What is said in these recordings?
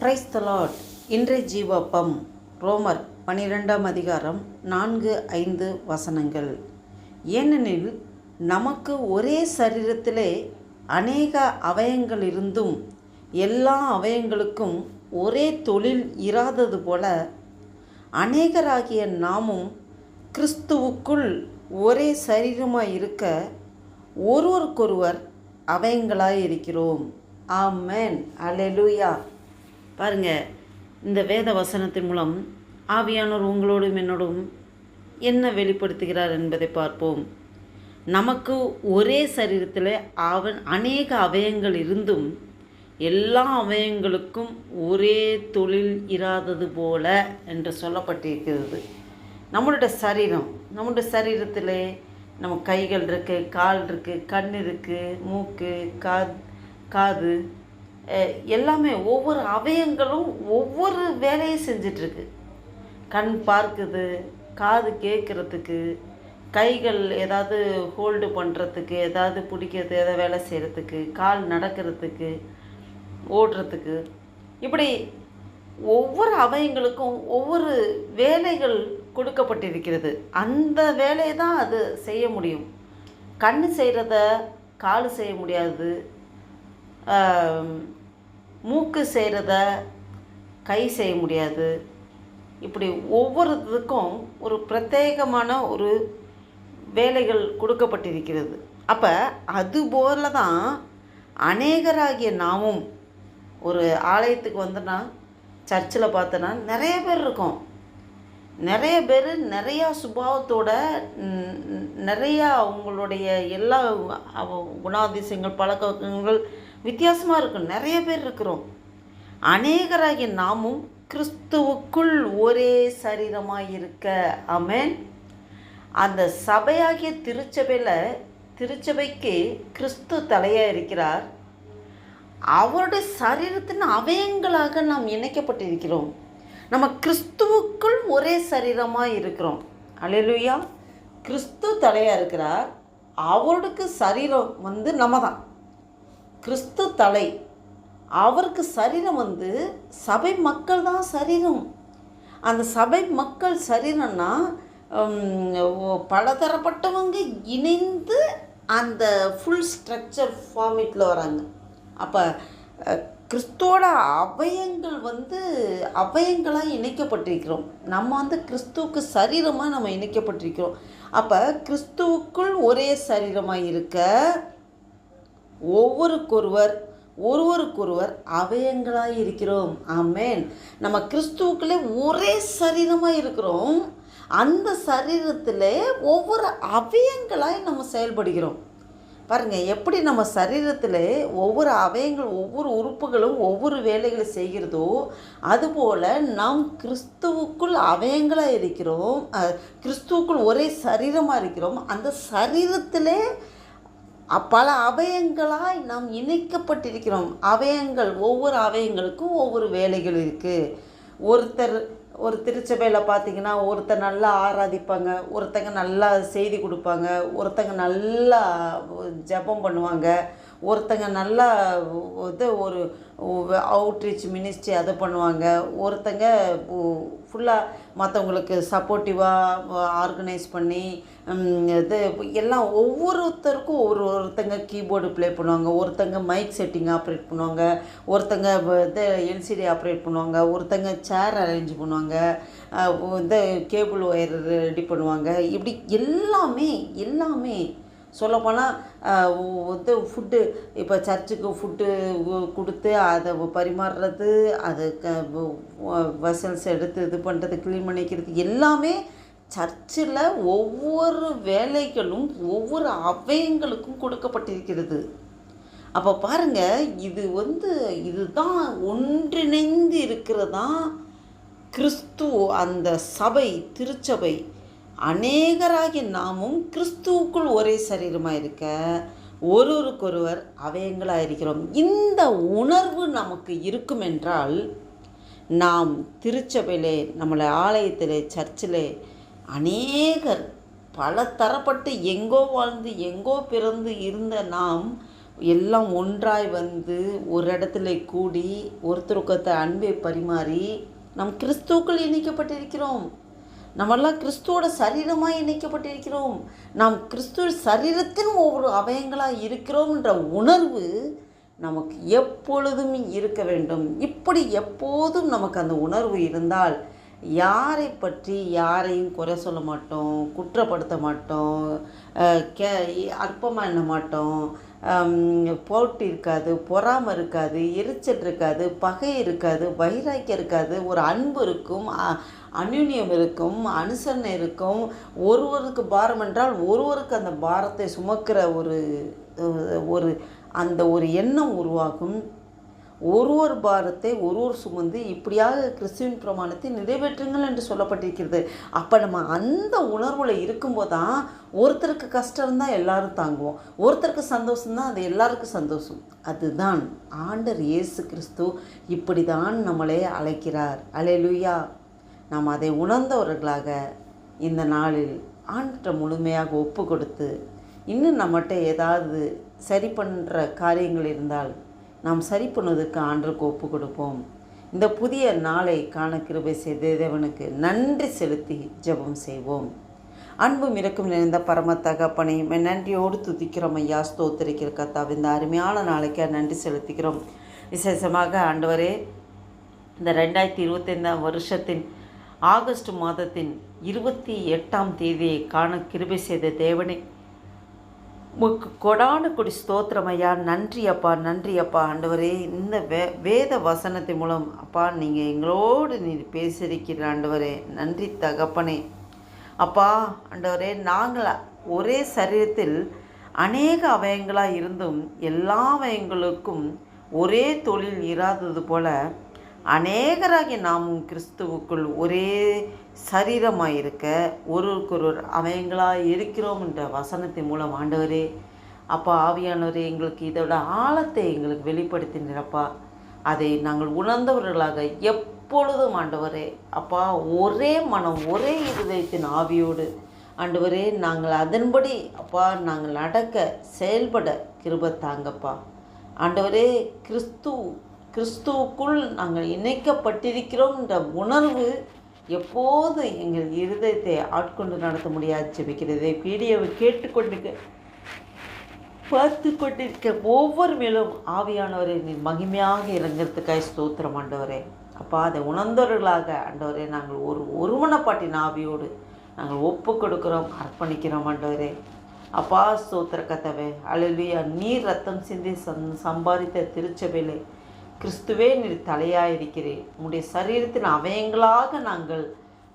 Price தலாட் இன்றைய ஜீவப்பம். ரோமர் பனிரெண்டாம் அதிகாரம் நான்கு ஐந்து வசனங்கள். ஏனெனில் நமக்கு ஒரே சரீரத்திலே அநேக அவயங்கள் இருந்தும் எல்லா அவயங்களுக்கும் ஒரே தொழில் இராதது போல அநேகராகிய நாமும் கிறிஸ்துவுக்குள் ஒரே சரீரமாக இருக்க ஒருவருக்கொருவர் அவயங்களாய் இருக்கிறோம். ஆமேன். அலெலுயா பாருங்கள் இந்த வேத வசனத்தின் மூலம் ஆவியானோர் உங்களோடும் என்னோடும் என்ன வெளிப்படுத்துகிறார் என்பதை பார்ப்போம். நமக்கு ஒரே சரீரத்தில் அவன் அநேக அவயங்கள் இருந்தும் எல்லா அவயங்களுக்கும் ஒரே தொழில் இராதது போல என்று சொல்லப்பட்டிருக்கிறது. நம்மளோட சரீரம் நம்மளுடைய சரீரத்தில் நம்ம கைகள் இருக்குது கால் இருக்குது கண் இருக்குது மூக்கு கா காது எல்லாமே ஒவ்வொரு அவயங்களும் ஒவ்வொரு வேலையை செஞ்சிட்ருக்கு. கண் பார்க்குது காது கேட்குறதுக்கு கைகள் ஏதாவது ஹோல்டு பண்ணுறதுக்கு ஏதாவது பிடிக்கிறது ஏதாவது வேலை செய்கிறதுக்கு கால் நடக்கிறதுக்கு ஓடுறதுக்கு. இப்படி ஒவ்வொரு அவயங்களுக்கும் ஒவ்வொரு வேலைகள் கொடுக்கப்பட்டிருக்கிறது. அந்த வேலையை தான் அது செய்ய முடியும். கண் செய்கிறத கால் செய்ய முடியாது. மூக்கு செய்கிறத கை செய்ய முடியாது. இப்படி ஒவ்வொரு இதுக்கும் ஒரு பிரத்யேகமான ஒரு வேலைகள் கொடுக்கப்பட்டிருக்கிறது. அப்போ அதுபோல தான் அநேகராகிய நாமும் ஒரு ஆலயத்துக்கு வந்தோன்னா சர்ச்சில் பார்த்தோன்னா நிறைய பேர் இருக்கோம். நிறைய பேர் நிறையா சுபாவத்தோட நிறையா அவங்களுடைய எல்லா குணாதிசயங்கள் பழக்கங்கள் வித்தியாசமாக இருக்கும் நிறைய பேர் இருக்கிறோம். அநேகராகிய நாமும் கிறிஸ்துவுக்குள் ஒரே சரீரமாக இருக்க. அமேன் அந்த சபையாகிய திருச்சபையில் திருச்சபைக்கு கிறிஸ்து தலையாக இருக்கிறார். அவருடைய சரீரத்தின் அவயங்களாக நாம் இணைக்கப்பட்டிருக்கிறோம். நம்ம கிறிஸ்துவுக்குள் ஒரே சரீரமாக இருக்கிறோம். அல்லேலூயா கிறிஸ்து தலையாக இருக்கிறார். அவருக்கு சரீரம் வந்து நம்ம தான் கிறிஸ்து தலை. அவருக்கு சரீரம் வந்து சபை மக்கள் தான் சரீரம். அந்த சபை மக்கள் சரீரம்னா பலதரப்பட்டவங்க இணைந்து அந்த ஃபுல் ஸ்ட்ரக்சர் ஃபார்மேட்டில் வராங்க. அப்போ கிறிஸ்துவோட அவயங்கள் வந்து அவயங்களாக இணைக்கப்பட்டிருக்கிறோம். நம்ம வந்து கிறிஸ்துவுக்கு சரீரமாக நம்ம இணைக்கப்பட்டிருக்கிறோம். அப்போ கிறிஸ்துவுக்குள் ஒரே சரீரமாக இருக்க ஒவ்வொருக்கொருவர் ஒருவருக்கொருவர் அவயங்களாக இருக்கிறோம். ஆமேன். நம்ம கிறிஸ்துவுக்குள்ளே ஒரே சரீரமாக இருக்கிறோம். அந்த சரீரத்தில் ஒவ்வொரு அவயங்களாய் நம்ம செயல்படுகிறோம். பாருங்கள் எப்படி நம்ம சரீரத்தில் ஒவ்வொரு அவயங்கள் ஒவ்வொரு உறுப்புகளும் ஒவ்வொரு வேலைகளை செய்கிறதோ அதுபோல் நாம் கிறிஸ்துவுக்குள் அவயங்களாக இருக்கிறோம். கிறிஸ்துவுக்குள் ஒரே சரீரமாக இருக்கிறோம். அந்த சரீரத்திலே பல அவயங்களாய் நாம் இணைக்கப்பட்டிருக்கிறோம். அவயங்கள் ஒவ்வொரு அவயங்களுக்கும் ஒவ்வொரு வேலைகள் இருக்குது ஒருத்தர் ஒரு திருச்சபையில் பார்த்தீங்கன்னா ஒருத்தர் நல்லா ஆராதிப்பாங்க ஒருத்தங்க நல்லா செய்தி கொடுப்பாங்க ஒருத்தங்க நல்லா ஜெபம் பண்ணுவாங்க ஒருத்தங்க நல்லா இது ஒரு அவுட்ரீச் மினிஸ்ட்ரி அதை பண்ணுவாங்க. ஒருத்தங்க ஃபுல்லாக மற்றவங்களுக்கு சப்போர்ட்டிவாக ஆர்கனைஸ் பண்ணி இது எல்லாம் ஒவ்வொருத்தருக்கும் ஒரு ஒருத்தங்க கீபோர்டு ப்ளே பண்ணுவாங்க. ஒருத்தங்க மைக் செட்டிங் ஆப்ரேட் பண்ணுவாங்க. ஒருத்தங்க இது எல்சிடி ஆப்ரேட் பண்ணுவாங்க. ஒருத்தங்க சேர் அரேஞ்ச் பண்ணுவாங்க. இந்த கேபிள் ஒயர் ரெடி பண்ணுவாங்க. இப்படி எல்லாமே எல்லாமே சொல்லப்போனால் வந்து ஃபுட்டு இப்போ சர்ச்சுக்கு ஃபுட்டு கொடுத்து அதை பரிமாறுறது அது க வசல்ஸ் எடுத்து இது பண்ணுறது க்ளீன் பண்ணிக்கிறது எல்லாமே சர்ச்சில் ஒவ்வொரு வேலைகளும் ஒவ்வொரு அவயங்களுக்கும் கொடுக்கப்பட்டிருக்கிறது. அப்போ பாருங்கள் இது வந்து இதுதான் ஒன்றிணைந்து இருக்கிறதான் கிறிஸ்துவ அந்த சபை திருச்சபை. அநேகராகிய நாமும் கிறிஸ்துவுக்குள் ஒரே சரீரமாக இருக்க ஒருவருக்கொருவர் அவயங்களாக இருக்கிறோம் இந்த உணர்வு நமக்கு இருக்கும் என்றால் நாம் திருச்சபையிலே நம்மளை ஆலயத்திலே சர்ச்சிலே அநேகர் பல தரப்பட்டு எங்கோ வாழ்ந்து எங்கோ பிறந்து இருந்த நாம் எல்லாம் ஒன்றாய் வந்து ஒரு இடத்துல கூடி ஒருத்தருக்கத்த அன்பை பரிமாறி நம் கிறிஸ்துவுக்குள் இணைக்கப்பட்டிருக்கிறோம். நம்மெல்லாம் கிறிஸ்துவோட சரீரமாக இணைக்கப்பட்டிருக்கிறோம். நாம் கிறிஸ்துவ சரீரத்தின் ஒவ்வொரு அவயங்களாக இருக்கிறோம்ன்ற உணர்வு நமக்கு எப்பொழுதும் இருக்க வேண்டும். இப்படி எப்போதும் நமக்கு அந்த உணர்வு இருந்தால் யாரை பற்றி யாரையும் குறை சொல்ல மாட்டோம் குற்றப்படுத்த மாட்டோம் கே அற்பமாக எண்ண மாட்டோம் போட்டி இருக்காது பொறாமை இருக்காது எரிச்சல் இருக்காது பகை இருக்காது வைராக்கியம் இருக்காது ஒரு அன்பு இருக்கும் அந்யுன்யம் இருக்கும் அனுசரணை இருக்கும். ஒருவருக்கு பாரம் என்றால் ஒருவருக்கு அந்த பாரத்தை சுமக்கிற ஒரு ஒரு அந்த ஒரு எண்ணம் உருவாகும். ஒரு ஒரு பாரத்தை ஒரு ஒரு சுமந்து இப்படியாக கிறிஸ்துவின் பிரமாணத்தை நிறைவேற்றுங்கள் என்று சொல்லப்பட்டிருக்கிறது. அப்போ நம்ம அந்த உணர்வில் இருக்கும்போது தான் ஒருத்தருக்கு கஷ்டம் இருந்தால் எல்லாரும் தாங்குவோம். ஒருத்தருக்கு சந்தோஷம் தான் அது எல்லாருக்கும் சந்தோஷம். அதுதான் ஆண்டர் இயேசு கிறிஸ்து இப்படி தான் நம்மளை அழைக்கிறார். அலையலுயா. நாம் அதை உணர்ந்தவர்களாக இந்த நாளில் ஆண்ட முழுமையாக ஒப்பு கொடுத்து இன்னும் நம்மகிட்ட ஏதாவது சரி பண்ணுற காரியங்கள் இருந்தால் நாம் சரி பண்ணுவதற்கு ஆண்டுக்கு ஒப்பு கொடுப்போம். இந்த புதிய நாளை காண கிருபை செய்த தேவனுக்கு நன்றி செலுத்தி ஜெபம் செய்வோம். அன்பும் இறக்கும் நிறைந்த பரம தகப்பனை நன்றியோடு துதிக்கிறோம் ஐயா ஸ்தோத்திரிக்கிற கத்தாവ് இந்த அருமையான நாளைக்கு நன்றி செலுத்திக்கிறோம் விசேஷமாக ஆண்டவரே இந்த ரெண்டாயிரத்தி இருபத்தைந்தாம் வருஷத்தின் ஆகஸ்ட் மாதத்தின் இருபத்தி எட்டாம் தேதியை காண கிருபை செய்த தேவனை உமக்கு கொடான கொடி ஸ்தோத்திரம் ஐயா. நன்றி அப்பா நன்றி அப்பா. ஆண்டவரே இந்த வே வேத வசனத்தின் மூலம் அப்பா நீங்கள் எங்களோடு நீ பேசியிருக்கிற ஆண்டவரே நன்றி தகப்பனே. அப்பா ஆண்டவரே நாங்கள் ஒரே சரீரத்தில் அநேக அவயங்களாக இருந்தும் எல்லா அவயங்களுக்கும் ஒரே தொழில் இராதது போல அநேகராகி நாமும் கிறிஸ்துவுக்குள் ஒரே சரீரமாக இருக்க ஒருவருக்கொருவர் அவயங்களாக இருக்கிறோம் என்ற வசனத்தின் மூலம் ஆண்டவரே அப்பா ஆவியானவரே எங்களுக்கு இதோட ஆழத்தை எங்களுக்கு வெளிப்படுத்தினப்பா அதை நாங்கள் உணர்ந்தவர்களாக எப்பொழுதும் ஆண்டவரே அப்பா ஒரே மனம் ஒரே இருதயத்தின் ஆவியோடு ஆண்டவரே நாங்கள் அதன்படி அப்பா நாங்கள் நடக்க செயல்பட கிருப தாங்கப்பா. ஆண்டவரே கிறிஸ்து கிறிஸ்துவுக்குள் நாங்கள் இணைக்கப்பட்டிருக்கிறோம்ன்ற உணர்வு எப்போது எங்கள் இருதயத்தை ஆட்கொண்டு நடத்த முடியாது ஜெபிக்கிறதே. வீடியோவை கேட்டுக்கொண்டு பார்த்து கொண்டிருக்க ஒவ்வொரு மேலும் ஆவியானவரை நீ மகிமையாக இறங்கிறதுக்காய் ஸ்தோத்திரம் ஆண்டவரே. அப்பா அதை உணர்ந்தவர்களாக ஆண்டவரே நாங்கள் ஒரு ஒருமனப்பாட்டின் ஆவியோடு நாங்கள் ஒப்பு கொடுக்குறோம் அர்ப்பணிக்கிறோம் ஆண்டவரே. அப்பா ஸ்தோத்திர கதவே அழலியா நீர் ரத்தம் சிந்தி சம் சம்பாதித்த திருச்சபையிலே கிறிஸ்துவே நீர் தலையாயிருக்கிறேன் உம்முடைய சரீரத்தின் அவயங்களாக நாங்கள்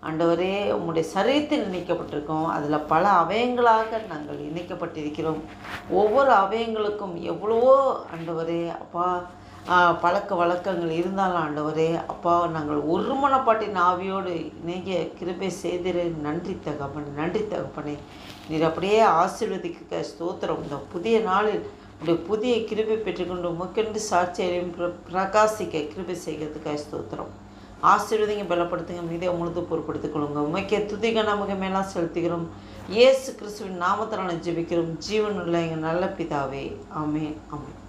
ஆண்டவரே உம்முடைய சரீரத்தில் இணைக்கப்பட்டிருக்கோம் அதில் பல அவயங்களாக நாங்கள் இணைக்கப்பட்டிருக்கிறோம். ஒவ்வொரு அவயங்களுக்கும் எவ்வளவோ ஆண்டவரே அப்பா பழக்க வழக்கங்கள் இருந்தாலும் ஆண்டவரே அப்பா நாங்கள் ஒரு மனப்பாட்டின் ஆவியோடு இணைய கிருபை செய்திரு. நன்றி தகப்பனே நன்றி தகப்பனே. நீர் அப்படியே ஆசீர்வதிக்க ஸ்தோத்திரம். இந்த புதிய நாளில் உடைய புதிய கிருபை பெற்றுக்கொண்டு முக்கெண்டு சாட்சியரையும் பிர பிரகாசிக்க கிருபை செய்கிறதுக்காக ஸ்தோத்திரம். ஆசீர்வதிங்க பலப்படுத்துங்க மீதே முழுது பொறுப்படுத்திக் கொள்ளுங்க உமைக்கே துதிக நமக்கு மேலாம் செலுத்துகிறோம். இயேசு கிறிஸ்துவின் நாமத்தினால ஜெபிக்கிறோம். ஜீவனுள்ள எங்கள் நல்ல பிதாவே. ஆமென் ஆமென்.